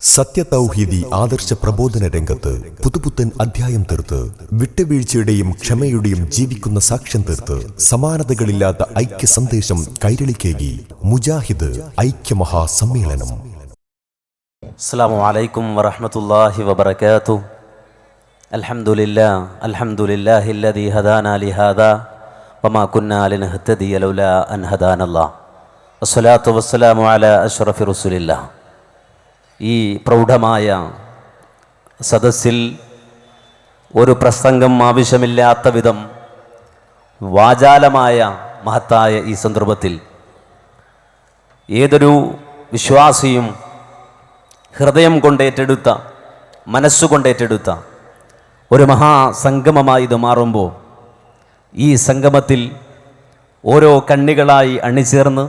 സത്യതൗഹീദി ആദർശ പ്രബോധന രംഗത്ത് പുതുപുത്തൻ അധ്യായം തീർത്ത് വിട്ടുവീഴ്ചയുടെയും ക്ഷമയുടെയും ജീവിക്കുന്ന സാക്ഷ്യം തീർത്ത് സമാനതകളില്ലാത്ത ഐക്യ സന്ദേശം കൈരളിക്കേകി മുജാഹിദ് ഐക്യമഹാസമ്മേളനം. അസ്സാം വലൈക്കും വറഹമത്തല്ലാഹി വബർക്കാത്തു അൽഹംദുലില്ലാ അൽഹംദുലില്ലാഹി അല്ലദീ ഹദാനാ ലിഹാദാ വമാ കുന്നാ ലിനഹ്തദിയ ലൗലാ വസ്സലാത്തു വസ്സലാമു അലാ അഷ്റഫി റസൂലില്ലാഹ് ഈ പ്രൗഢമായ സദസ്സിൽ ഒരു പ്രസംഗം ആവശ്യമില്ലാത്ത വിധം വാചാലമായ മഹത്തായ ഈ സന്ദർഭത്തിൽ ഏതൊരു വിശ്വാസിയും ഹൃദയം കൊണ്ടേറ്റെടുത്ത മനസ്സുകൊണ്ടേറ്റെടുത്ത ഒരു മഹാസംഗമമായി ഇത് മാറുമ്പോൾ ഈ സംഗമത്തിൽ ഓരോ കണ്ണികളായി അണിചേർന്ന്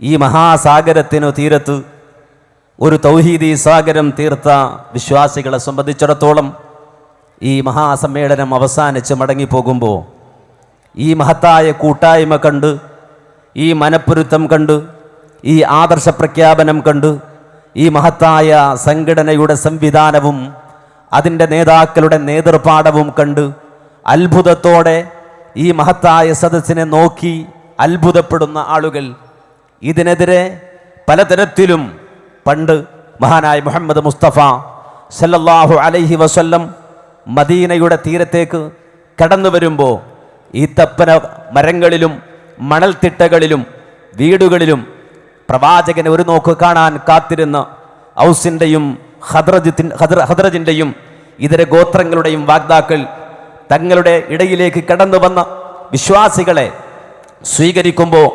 ഈ മഹാസാഗരത്തിനു തീരത്ത് ഒരു തൗഹീദി സാഗരം തീർത്ത വിശ്വാസികളെ സംബന്ധിച്ചിടത്തോളം ഈ മഹാസമ്മേളനം അവസാനിച്ച് മടങ്ങിപ്പോകുമ്പോൾ ഈ മഹത്തായ കൂട്ടായ്മ കണ്ട് ഈ മനപ്പൊരുത്തം കണ്ട് ഈ ആദർശ പ്രഖ്യാപനം കണ്ട് ഈ മഹത്തായ സംഘടനയുടെ സംവിധാനവും അതിന്റെ നേതാക്കളുടെ നേതൃപാഠവും കണ്ട് അത്ഭുതത്തോടെ ഈ മഹത്തായ സദസ്സിനെ നോക്കി അത്ഭുതപ്പെടുന്ന ആളുകൾ. ഇതിനെതിരെ പലതരത്തിലും പണ്ട് മഹാനായ മുഹമ്മദ് മുസ്തഫ സല്ലല്ലാഹു അലൈഹി വസല്ലം മദീനയുടെ തീരത്തേക്ക് കടന്നു വരുമ്പോൾ ഈ തപ്പന മരങ്ങളിലും മണൽത്തിട്ടകളിലും വീടുകളിലും പ്രവാചകനെ ഒരു നോക്ക് കാണാൻ കാത്തിരുന്ന ഔസിന്റെയും ഹദ്രജിത്തിൻ ഹദ്ര ഹദ്രജിന്റെയും ഇതര ഗോത്രങ്ങളുടെയും വാഗ്ദാക്കൾ തങ്ങളുടെ ഇടയിലേക്ക് കടന്നു വന്ന വിശ്വാസികളെ സ്വീകരിക്കുമ്പോൾ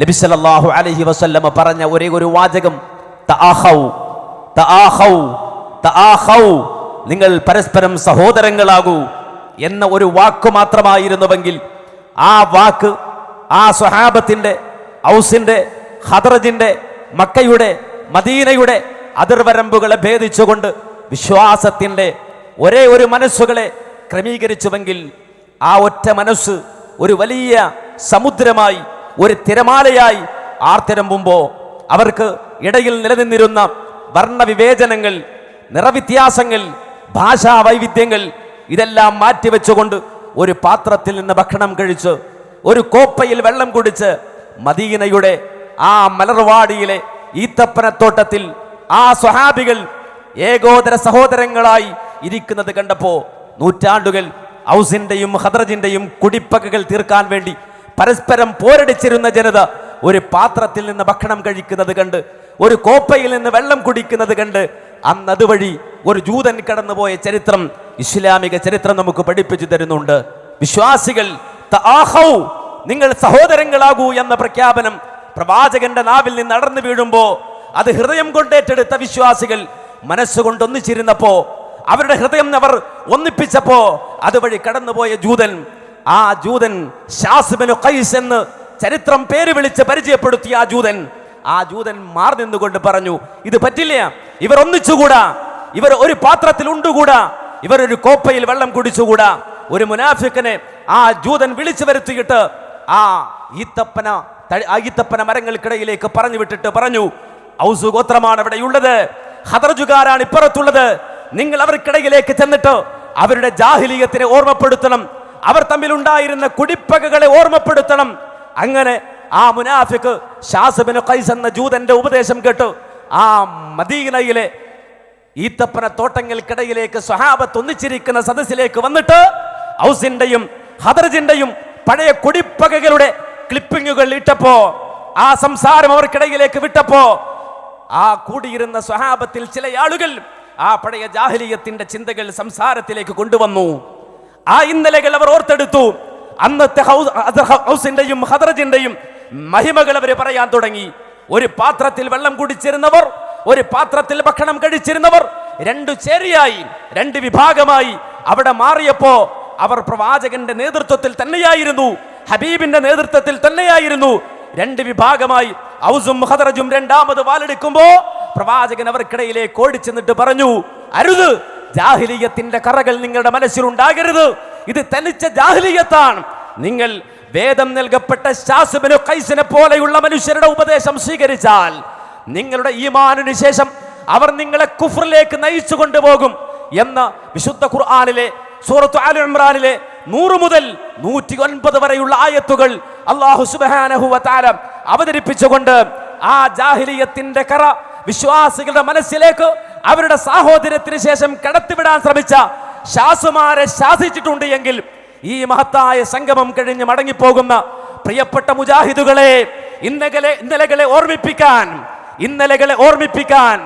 ലബിസലല്ലാഹു അലഹി വസല്ലമ പറഞ്ഞ ഒരേ ഒരു വാചകം നിങ്ങൾ പരസ്പരം സഹോദരങ്ങളാകൂ എന്ന ഒരു വാക്ക് മാത്രമായിരുന്നുവെങ്കിൽ ആ വാക്ക് ആ സ്വഹാബത്തിന്റെ ഔസിന്റെ ഹദറജിന്റെ മക്കയുടെ മദീനയുടെ അതിർവരമ്പുകളെ ഭേദിച്ചുകൊണ്ട് വിശ്വാസത്തിന്റെ ഒരേ ഒരു മനസ്സുകളെ ക്രമീകരിച്ചുവെങ്കിൽ ആ ഒറ്റ മനസ്സ് ഒരു വലിയ സമുദ്രമായി ഒരു തിരമാലയായി ആർത്തിരമ്പുമ്പോൾ അവർക്ക് ഇടയിൽ നിലനിന്നിരുന്ന വർണവിവേചനങ്ങൾ നിറവ്യത്യാസങ്ങൾ ഭാഷാ വൈവിധ്യങ്ങൾ ഇതെല്ലാം മാറ്റിവെച്ചുകൊണ്ട് ഒരു പാത്രത്തിൽ നിന്ന് ഭക്ഷണം കഴിച്ച് ഒരു കോപ്പയിൽ വെള്ളം കുടിച്ച് മദീനയുടെ ആ മലർവാടിയിലെ ഈത്തപ്പനത്തോട്ടത്തിൽ ആ സ്വഹാബികൾ ഏകോദര സഹോദരങ്ങളായി ഇരിക്കുന്നത് കണ്ടപ്പോ നൂറ്റാണ്ടുകൾ ഔസിന്റെയും ഹദ്രജിന്റെയും കുടിപ്പകകൾ തീർക്കാൻ വേണ്ടി പരസ്പരം പോരടിച്ചിരുന്ന ജനത ഒരു പാത്രത്തിൽ നിന്ന് ഭക്ഷണം കഴിക്കുന്നത് കണ്ട് ഒരു കോപ്പയിൽ നിന്ന് വെള്ളം കുടിക്കുന്നത് കണ്ട് അന്ന് അതുവഴി ഒരു ജൂതൻ കടന്നുപോയ ചരിത്രം ഇസ്ലാമിക ചരിത്രം നമുക്ക് പഠിപ്പിച്ചു തരുന്നുണ്ട്. വിശ്വാസികൾ നിങ്ങൾ സഹോദരങ്ങളാകൂ എന്ന പ്രഖ്യാപനം പ്രവാചകന്റെ നാവിൽ നിന്ന് നടന്നു വീഴുമ്പോൾ അത് ഹൃദയം കൊണ്ടേറ്റെടുത്ത വിശ്വാസികൾ മനസ്സുകൊണ്ട് ഒന്നിച്ചിരുന്നപ്പോ അവരുടെ ഹൃദയം അവർ ഒന്നിപ്പിച്ചപ്പോ അതുവഴി കടന്നുപോയ ജൂതൻ ആ ജൂതൻ എന്ന് ചരിത്രം പേര് വിളിച്ച് പരിചയപ്പെടുത്തിയ ആ ജൂതൻ ആ ജൂതൻ മാറി നിന്നുകൊണ്ട് പറഞ്ഞു ഇത് പറ്റില്ല. ഇവർ ഒന്നിച്ചുകൂടാ. ഇവർ ഒരു പാത്രത്തിൽ ഉണ്ടുകൂടാ. ഇവർ ഒരു കോപ്പയിൽ വെള്ളം കുടിച്ചുകൂടാ. ഒരു മുനാഫിക്കനെ ആ ജൂതൻ വിളിച്ചു വരുത്തിയിട്ട് ആ ഈത്തപ്പന ഈത്തപ്പന മരങ്ങൾക്കിടയിലേക്ക് പറഞ്ഞു വിട്ടിട്ട് പറഞ്ഞു ഔസു ഗോത്രമാണ് ഇവിടെയുള്ളത് ഹദർജുകാരാണ് ഇപ്പുറത്തുള്ളത്. നിങ്ങൾ അവർക്കിടയിലേക്ക് ചെന്നിട്ട് അവരുടെ ജാഹിലീയത്തിനെ ഓർമ്മപ്പെടുത്തണം. അവർ തമ്മിലുണ്ടായിരുന്ന കുടിപ്പകകളെ ഓർമ്മപ്പെടുത്തണം. അങ്ങനെ ആ മുനാഫിക്ക് ഷാസബിന് കൈസ് എന്ന ജൂതന്റെ ഉപദേശം കേട്ടു. ആ മദീനയിലെ ഈത്തപ്പന തോട്ടങ്ങൾക്കിടയിലേക്ക് സ്വഹാബത്ത് ഒന്നിച്ചിരിക്കുന്ന സദസ്സിലേക്ക് വന്നിട്ട് ഔസിന്റെയും ഹദർജിന്റെയും പഴയ കുടിപ്പകകളുടെ ക്ലിപ്പിങ്ങുകൾ ഇട്ടപ്പോ ആ സംസാരം അവർക്കിടയിലേക്ക് വിട്ടപ്പോ ആ കൂടിയിരുന്ന സ്വഹാബത്തിൽ ചില ആളുകൾ ആ പഴയ ജാഹലിയത്തിന്റെ ചിന്തകൾ സംസാരത്തിലേക്ക് കൊണ്ടുവന്നു. ആ ഇന്നലകൾ അവർ ഓർത്തെടുത്തു. അന്നത്തെ ഹൗസിന്റെയും ഹദ്രജിന്റെയും മഹിമകൾ അവർ പറയാൻ തുടങ്ങി. ഒരു പാത്രത്തിൽ വെള്ളം കുടിച്ചിരുന്നവർ ഒരു പാത്രത്തിൽ ഭക്ഷണം കഴിച്ചിരുന്നവർ രണ്ടു ചേരിയായി രണ്ട് വിഭാഗമായി അവിടെ മാറിയപ്പോ അവർ പ്രവാചകന്റെ നേതൃത്വത്തിൽ തന്നെയായിരുന്നു ഹബീബിന്റെ നേതൃത്വത്തിൽ തന്നെയായിരുന്നു. രണ്ട് വിഭാഗമായി ഔസും ഹദറജും രണ്ടാമത് വാലെടുക്കുമ്പോ പ്രവാചകൻ അവർക്കിടയിലേക്ക് ഓടിച്ചെന്നിട്ട് പറഞ്ഞു അരുത് ജാഹിലീയത്തിന്റെ കറകൾ നിങ്ങളുടെ മനസ്സിലുണ്ടാകരുത്. ഇത് തനിച്ച ജാഹ്ലിയത്താണ്. നിങ്ങൾ വേദം നൽകപ്പെട്ട ശാസുബിനു കൈസിനെ പോലെയുള്ള മനുഷ്യരുടെ ഉപദേശം സ്വീകരിച്ചാൽ നിങ്ങളുടെ ഈമാനിനു ശേഷം അവർ നിങ്ങളെ കുഫറിലേക്ക് നയിച്ചു കൊണ്ടുപോകും എന്ന വിശുദ്ധ ഖുർആാനിലെ സൂറത്ത് ആലു ഇമ്രാനിലെ നൂറ് മുതൽ നൂറ്റി ഒൻപത് വരെയുള്ള ആയത്തുകൾ അള്ളാഹു സുബാനഹുവ താരം അവതരിപ്പിച്ചുകൊണ്ട് ആ ജാഹിലിയത്തിന്റെ കറ വിശ്വാസികളുടെ മനസ്സിലേക്ക് അവരുടെ സാഹോദര്യത്തിന് ശേഷം കടത്തിവിടാൻ ശ്രമിച്ച ശാസുമാരെ ശാസിച്ചിട്ടുണ്ട് എങ്കിൽ ഈ മഹത്തായ സംഗമം കഴിഞ്ഞ് മടങ്ങിപ്പോകുന്ന പ്രിയപ്പെട്ട മുജാഹിദുകളെ ഇന്നലെ ഇന്നലകളെ ഓർമ്മിപ്പിക്കാൻ ഇന്നലകളെ ഓർമ്മിപ്പിക്കാൻ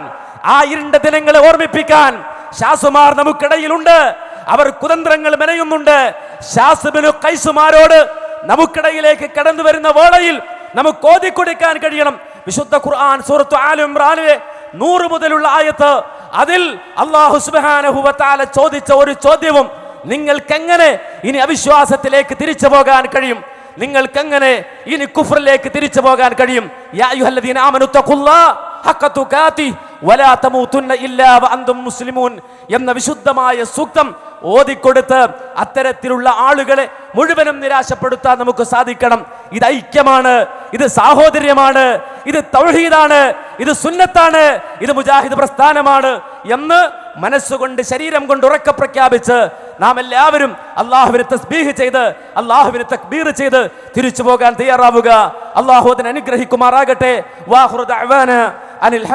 ആ ഇരുണ്ട ദിനങ്ങളെ ഓർമ്മിപ്പിക്കാൻ ശാസുമാർ നമുക്കിടയിലുണ്ട്. അവർ കുതന്ത്രങ്ങൾ മെനയുന്നുണ്ട്. ശാസുബിനു കൈസുമാരോട് നമുക്കിടയിലേക്ക് കടന്നു വരുന്ന വേളയിൽ നമുക്ക് ഓതിക്കൊടുക്കാൻ കഴിയണം. വിശുദ്ധ ഖുർആൻ സൂറത്തു ആലു ഇമ്രാനിലെ നൂറ് മുതലുള്ള ആയത്ത് അതിൽ അള്ളാഹു സുബാനഹുബത്താല ചോദിച്ച ഒരു ചോദ്യവും നിങ്ങൾക്കെങ്ങനെ ഇനി അവിശ്വാസത്തിലേക്ക് തിരിച്ചു പോകാൻ കഴിയും? നിങ്ങൾക്കെങ്ങനെ ഇനി കുഫറിലേക്ക് തിരിച്ചു പോകാൻ കഴിയും? മുസ്ലിമൂൻ എന്ന വിശുദ്ധമായ സൂക്തം ഓതിക്കൊടുത്ത് അത്തരത്തിലുള്ള ആളുകളെ മുഴുവനും നിരാശപ്പെടുത്താൻ നമുക്ക് സാധിക്കണം. ഇത് ഐക്യമാണ്. ഇത് സാഹോദര്യമാണ് ഇത് തൗഹീദാണ് ഇത് സുന്നത്താണ് ഇത് മുജാഹിദ് പ്രസ്ഥാനമാണ് എന്ന് മനസ്സുകൊണ്ട് ശരീരം കൊണ്ട് ഉറക്ക പ്രഖ്യാപിച്ച് നാം എല്ലാവരും അള്ളാഹുവിനെ തസ്ബീഹ് ചെയ്ത് അള്ളാഹുവിനെ തക്ബീർ ചെയ്ത് തിരിച്ചു പോകാൻ തയ്യാറാവുക. അള്ളാഹു അതിനെ അനുഗ്രഹിക്കുമാറാകട്ടെ. അനിൽ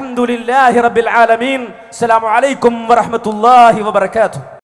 ആലമീൻ. അസ്സലാമു അലൈക്കും വറഹ്മത്തുള്ളാഹി വബറകാതുഹു.